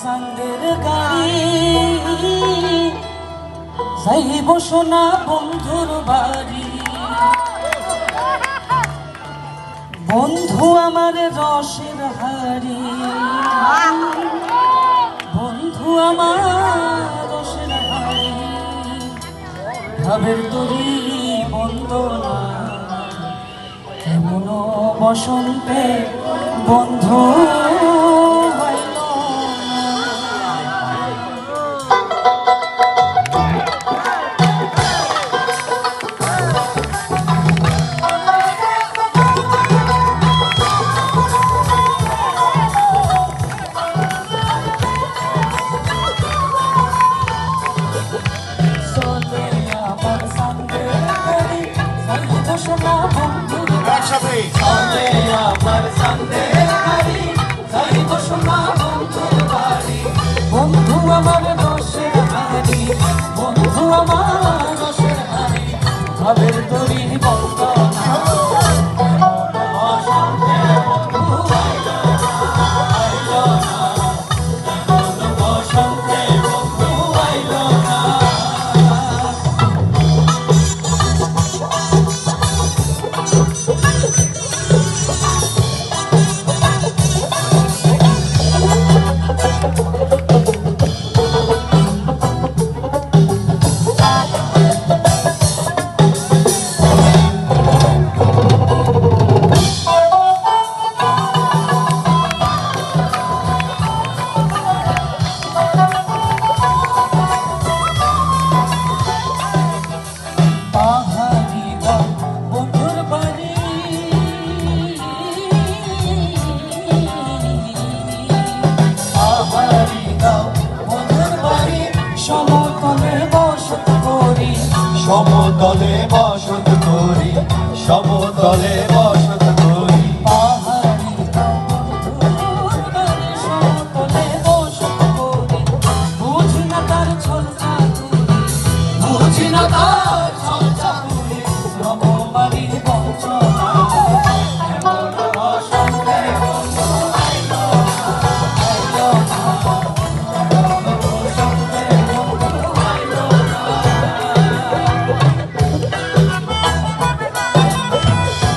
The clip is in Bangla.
সান্দের গাড়ি। যাইব বন্ধুর বাড়ি। বন্ধু আমার রসের হাড়ি। বন্ধু আমার রসের হাড়ি। ভাবের তরি বন্দনা কেমন বসন্তে বন্ধু যাইব সোনা সমতলে বসত করি সমতলে বসত